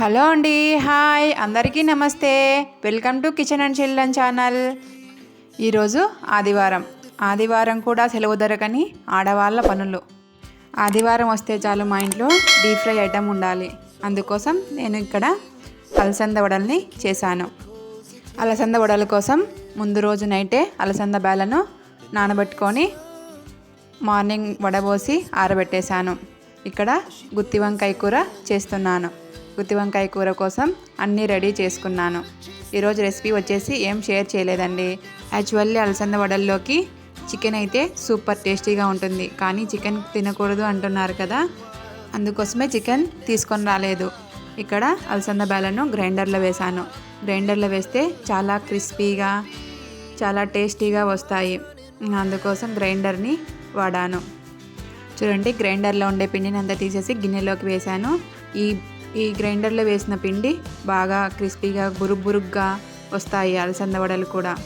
Hello అండి hi. అందరికీ నమస్తే. Welcome to kitchen and children channel. ఈరోజు ఆదివారం. ఆదివారం కూడా సెలవు దొరకని ఆడవాళ్ళ పనులు. ఆదివారం వస్తే చాలు మా ఇంట్లో డీప్ ఫ్రై ఐటమ్ ఉండాలి. అందుకోసం నేను ఇక్కడ అలసంద వడల్ని చేశాను. అలసంద వడల కోసం ముందు రోజు నైటే అలసంద బేలను నానబెట్టుకొని మార్నింగ్ వడబోసి ఆరబెట్టేశాను. ఇక్కడ గుత్తి వంకాయ కూర చేస్తున్నాను. గుత్తి వంకాయ కూర కోసం అన్నీ రెడీ చేసుకున్నాను. ఈరోజు రెసిపీ వచ్చేసి ఏం షేర్ చేయలేదండి. యాక్చువల్లీ అలసంద వడల్లోకి చికెన్ అయితే సూపర్ టేస్టీగా ఉంటుంది. కానీ చికెన్ తినకూడదు అంటున్నారు కదా. అందుకోసమే చికెన్ తీసుకొని రాలేదు. ఇక్కడ అలసంద బేలను గ్రైండర్లో వేశాను. గ్రైండర్లో వేస్తే చాలా క్రిస్పీగా చాలా టేస్టీగా వస్తాయి. అందుకోసం గ్రైండర్ని వాడాను. చూడండి గ్రైండర్లో ఉండే పిండిని అంతా తీసేసి గిన్నెలోకి వేశాను. ఈ ఈ గ్రైండర్లో వేసిన పిండి బాగా క్రిస్పీగా బురుగ్ బురుగ్గా వస్తాయి. అలసంద వడలు కూడా.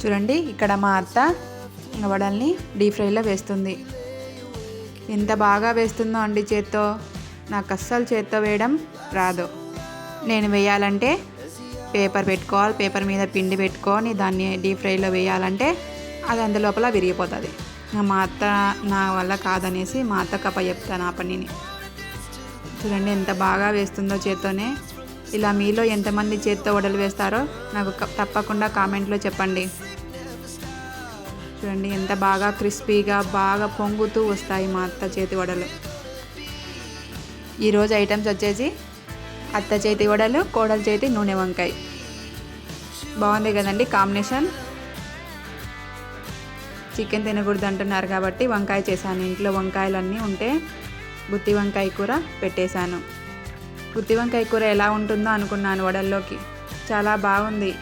చూడండి ఇక్కడ మా అత్త వడల్ని డీప్ ఫ్రైలో వేస్తుంది. ఎంత బాగా వేస్తుందో అండి చేత్తో. నాకు అస్సలు చేత్తో వేయడం రాదు. నేను వేయాలంటే పేపర్ పెట్టుకోవాలి పేపర్ మీద పిండి పెట్టుకొని దాన్ని డీప్ ఫ్రైలో వేయాలంటే అది అందులోపల విరిగిపోతుంది. మా అత్త నా వల్ల కాదనేసి మా అత్త కప్ప చెప్తాను ఆ పనిని. చూడండి ఎంత బాగా వేస్తుందో చేత్తోనే. ఇలా మీలో ఎంతమంది చేత్తో వడలు వేస్తారో నాకు తప్పకుండా కామెంట్లో చెప్పండి. చూడండి ఎంత బాగా క్రిస్పీగా బాగా పొంగుతూ వస్తాయి మా అత్త చేతి వడలు. ఈరోజు ఐటమ్స్ వచ్చేసి అత్త చేతి వడలు కోడల చేతి నూనె వంకాయ. బాగుంది కదండి కాంబినేషన్? చికెన్ తినకూడదు అంటున్నారు కాబట్టి వంకాయ చేశాను. ఇంట్లో వంకాయలు అన్నీ ఉంటే గుత్తి వంకాయ కూర పెట్టేశాను. గుత్తి వంకాయ కూర ఎలా ఉంటుందో అనుకున్నాను వడల్లోకి. చాలా బాగుంది.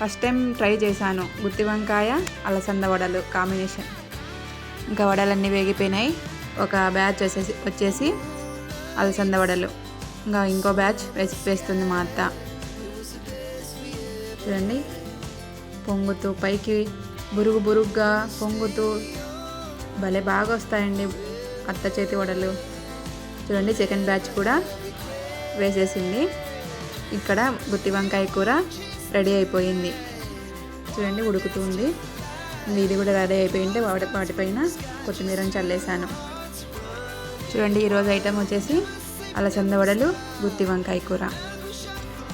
ఫస్ట్ టైం ట్రై చేశాను. గుత్తి వంకాయ అలసంద వడలు కాంబినేషన్. ఇంకా వడలన్నీ వేగిపోయినాయి. ఒక బ్యాచ్ వచ్చేసి వచ్చేసి అలసంద వడలు. ఇంకా ఇంకో బ్యాచ్ వేసి వేస్తుంది మా అత్త. చూడండి. పొంగుతూ పైకి బురుగు బురుగ్గా పొంగుతూ భలే బాగా వస్తాయండి అత్త చేతి వడలు. చూడండి సెకండ్ బ్యాచ్ కూడా వేసేసింది. ఇక్కడ గుత్తి వంకాయ కూర రెడీ అయిపోయింది. చూడండి ఉడుకుతుంది. ఇది కూడా రెడీ అయిపోయింటే వాటి వాటిపైన కొత్తిమీరని చల్లేసాను చూడండి ఈరోజు ఐటెం వచ్చేసి అలసంద వడలు గుత్తి వంకాయ కూర.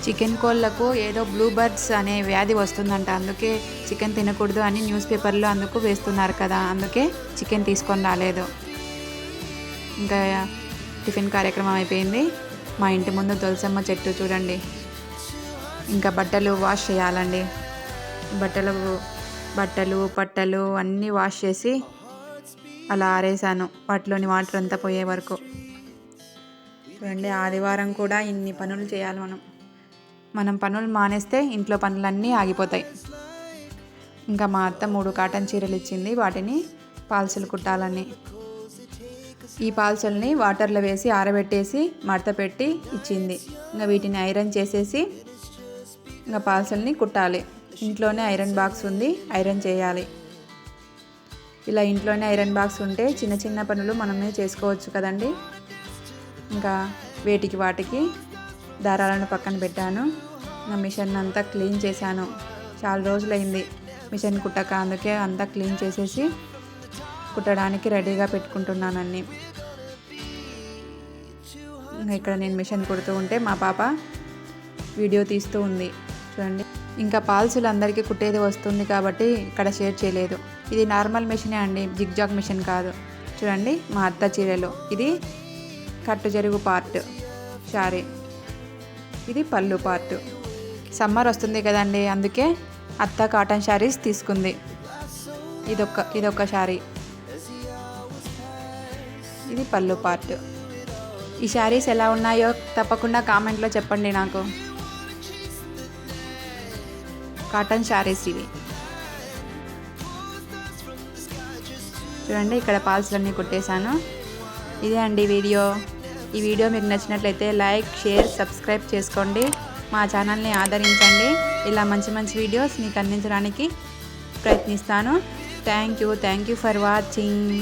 చికెన్ కోళ్ళకు ఏదో బ్లూ బర్డ్స్ అనే వ్యాధి వస్తుందంట. అందుకే చికెన్ తినకూడదు అని న్యూస్ పేపర్లో అందుకు వేస్తున్నారు కదా. అందుకే చికెన్ తీసుకొని రాలేదు. ఇంకా టిఫిన్ కార్యక్రమం అయిపోయింది. మా ఇంటి ముందు తులసమ్మ చెట్టు చూడండి. ఇంకా బట్టలు వాష్ చేయాలండి. బట్టలు బట్టలు పట్టలు అన్నీ వాష్ చేసి అలా ఆరేసాను. వాటిలోని వాటర్ అంతా పోయే వరకు. చూడండి ఆదివారం కూడా ఇన్ని పనులు చేయాలి మనం. మనం పనులు మానేస్తే ఇంట్లో పనులన్నీ ఆగిపోతాయి. ఇంకా మా అత్త మూడు కాటన్ చీరలు ఇచ్చింది. వాటిని పాల్సులు కుట్టాలని. ఈ పాల్సుల్ని వాటర్లో వేసి ఆరబెట్టేసి మడత పెట్టి ఇచ్చింది. ఇంకా వీటిని ఐరన్ చేసేసి ఇంకా పాల్సల్ని కుట్టాలి. ఇంట్లోనే ఐరన్ బాక్స్ ఉంది ఐరన్ చేయాలి. ఇలా ఇంట్లోనే ఐరన్ బాక్స్ ఉంటే చిన్న చిన్న పనులు మనమే చేసుకోవచ్చు కదండి. ఇంకా వేటికి వాటికి దారాలను పక్కన పెట్టాను. నా మిషన్ అంతా క్లీన్ చేశాను. చాలా రోజులైంది మిషన్ కుట్టక అందుకే అంతా క్లీన్ చేసేసి కుట్టడానికి రెడీగా పెట్టుకుంటున్నాను అన్నీ ఇక్కడ నేను మిషన్ కుడుతూ ఉంటే మా పాప వీడియో తీస్తూ ఉంది. చూడండి. ఇంకా పాల్సులు అందరికీ కుట్టేది వస్తుంది కాబట్టి ఇక్కడ షేర్ చేయలేదు. ఇది నార్మల్ మిషనే అండి జిగ్జాగ్ మిషన్ కాదు. చూడండి మా అత్త చీరలు. ఇది కట్టు జరుగు పార్ట్ శారీ. ఇది పళ్ళు పార్ట్. సమ్మర్ వస్తుంది కదండి అందుకే అత్త కాటన్ శారీస్ తీసుకుంది. ఇదొక ఇదొక శారీ. ఇది పళ్ళు పార్ట్. ఈ శారీస్ ఎలా ఉన్నాయో తప్పకుండా కామెంట్లో చెప్పండి నాకు. కాటన్ శారీస్ ఇవి. చూడండి ఇక్కడ పాల్స్లన్నీ కుట్టేశాను. ఇదే అండి వీడియో. ఈ వీడియో మీకు నచ్చినట్లయితే లైక్ షేర్ సబ్స్క్రైబ్ చేసుకోండి. మా ఛానల్ని ఆదరించండి. ఇలా మంచి మంచి వీడియోస్ మీకు అందించడానికి ప్రయత్నిస్తాను. Thank you thank you for watching